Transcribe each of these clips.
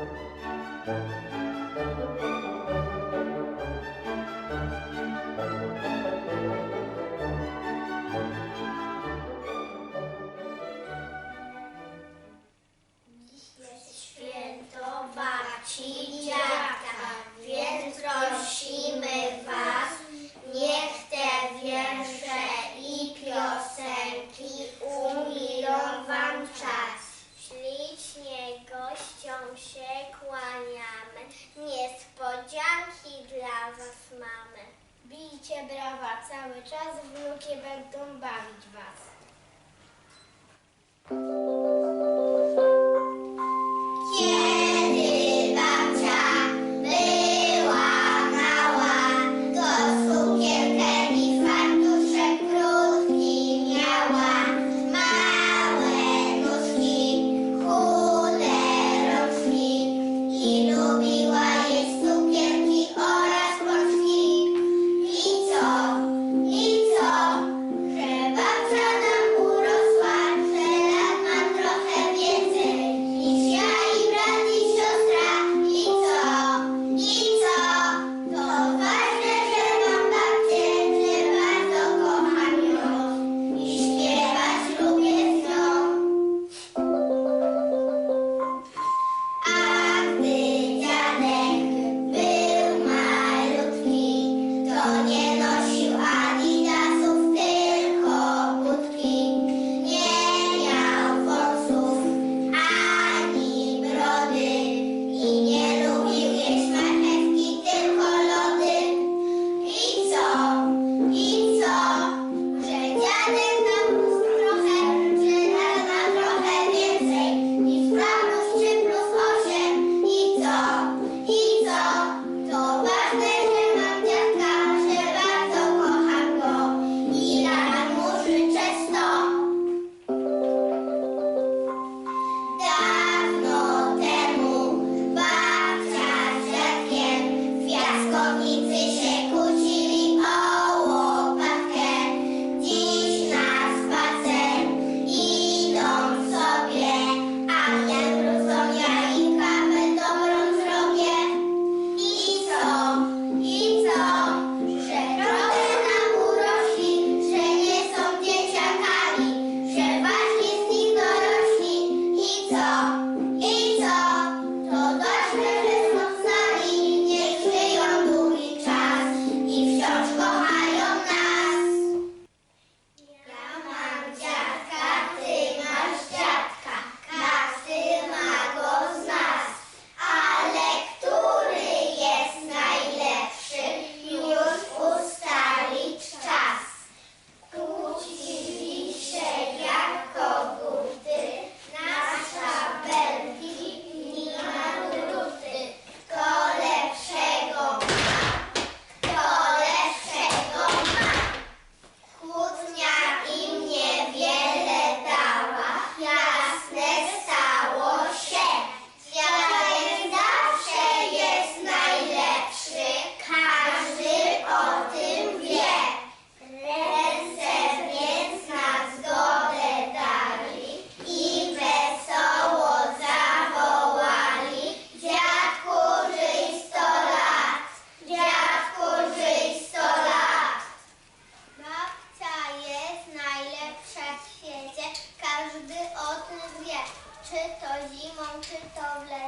Dziś jest święto babci. was mamy. Bijcie brawa cały czas, wnuki będą bawić was.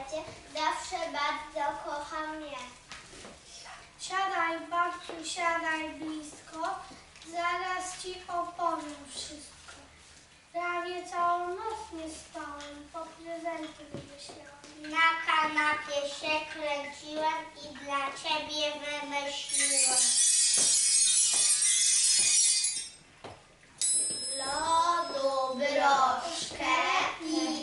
świecie. Zawsze bardzo kocham mnie. Siadaj, babciu, siadaj blisko. Zaraz ci opowiem wszystko. Prawie całą noc nie stałem, po prezenty wymyślałam. Na kanapie się kręciłem i dla ciebie wymyśliłem. Lodu broszkę i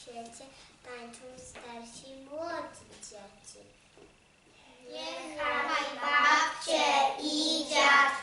świecie tańczą starsi młodzi dzieci. Niechaj babcie i dziadki